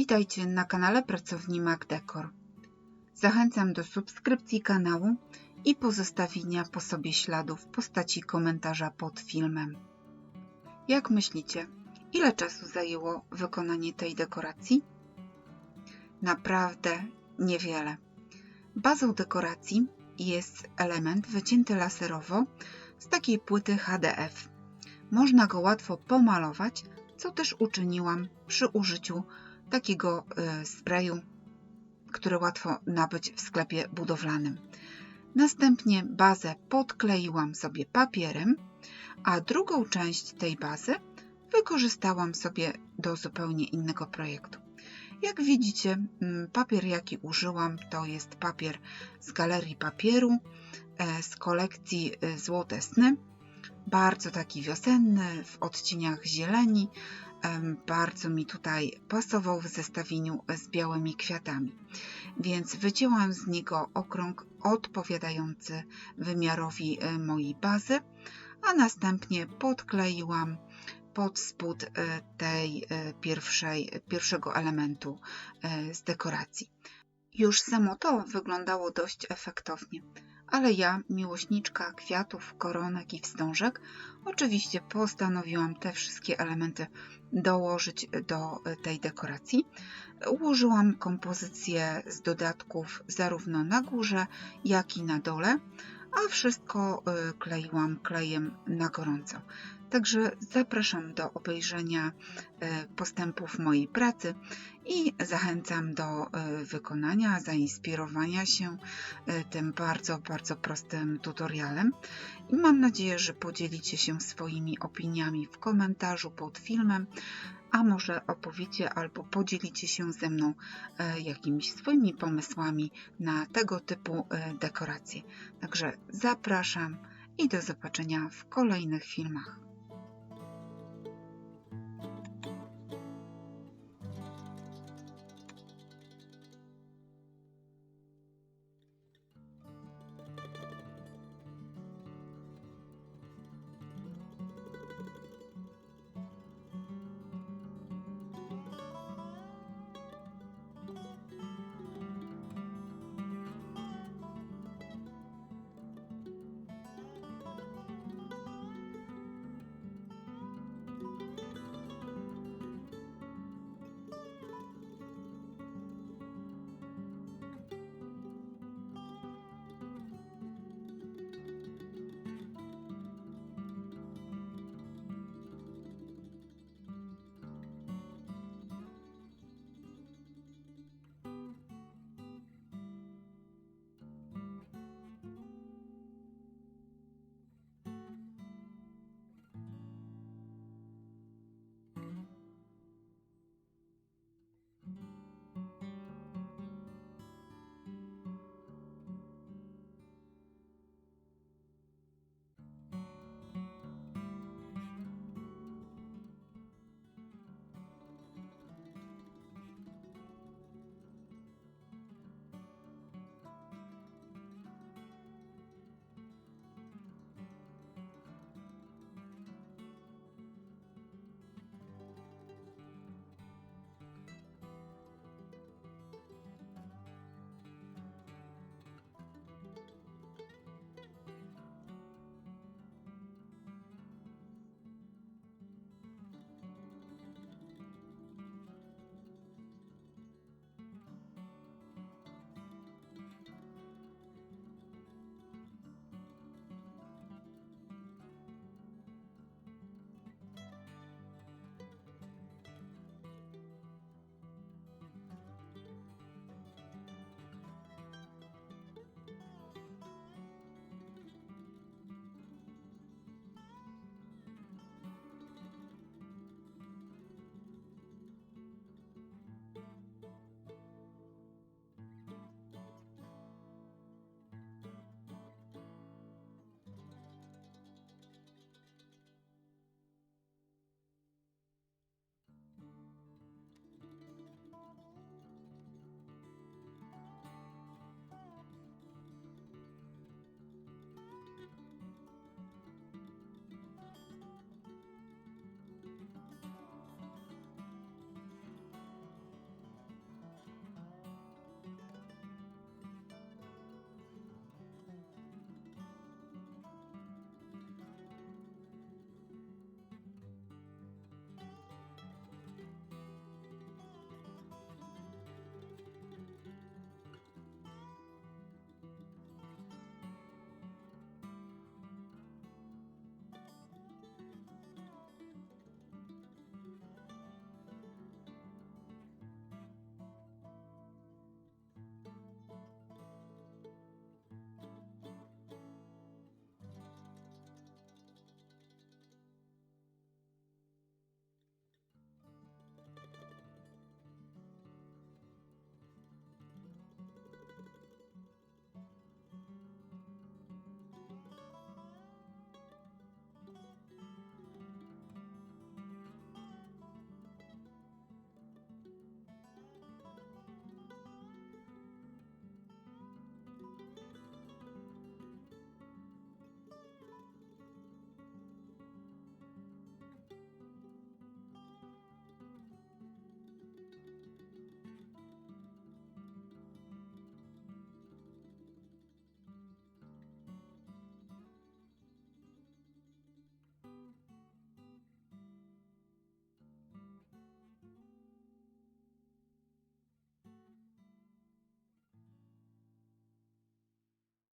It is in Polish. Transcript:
Witajcie na kanale Pracowni MacDecor. Zachęcam do subskrypcji kanału i pozostawienia po sobie śladów w postaci komentarza pod filmem. Jak myślicie, ile czasu zajęło wykonanie tej dekoracji? Naprawdę niewiele. Bazą dekoracji jest element wycięty laserowo z takiej płyty HDF. Można go łatwo pomalować, co też uczyniłam przy użyciu takiego y, sprayu, który łatwo nabyć w sklepie budowlanym. Następnie bazę podkleiłam sobie papierem, a drugą część tej bazy wykorzystałam sobie do zupełnie innego projektu. Jak widzicie, mm, papier jaki użyłam to jest papier z galerii papieru e, z kolekcji e, Złote Sny. Bardzo taki wiosenny, w odcieniach zieleni. Bardzo mi tutaj pasował w zestawieniu z białymi kwiatami. Więc wycięłam z niego okrąg odpowiadający wymiarowi e, mojej bazy, a następnie podkleiłam pod spód e, tej e, pierwszej, pierwszego elementu z dekoracji. Już samo to wyglądało dość efektownie, ale ja, miłośniczka kwiatów, koronek i wstążek, oczywiście postanowiłam te wszystkie elementy dołożyć do tej dekoracji. Ułożyłam kompozycję z dodatków zarówno na górze, jak i na dole, a wszystko kleiłam klejem na gorąco. Także zapraszam do obejrzenia e, postępów mojej pracy i zachęcam do e, wykonania, zainspirowania się tym bardzo, bardzo prostym tutorialem. I mam nadzieję, że podzielicie się swoimi opiniami w komentarzu pod filmem, a może opowiecie albo podzielicie się ze mną jakimiś swoimi pomysłami na tego typu dekoracje. Także zapraszam i do zobaczenia w kolejnych filmach.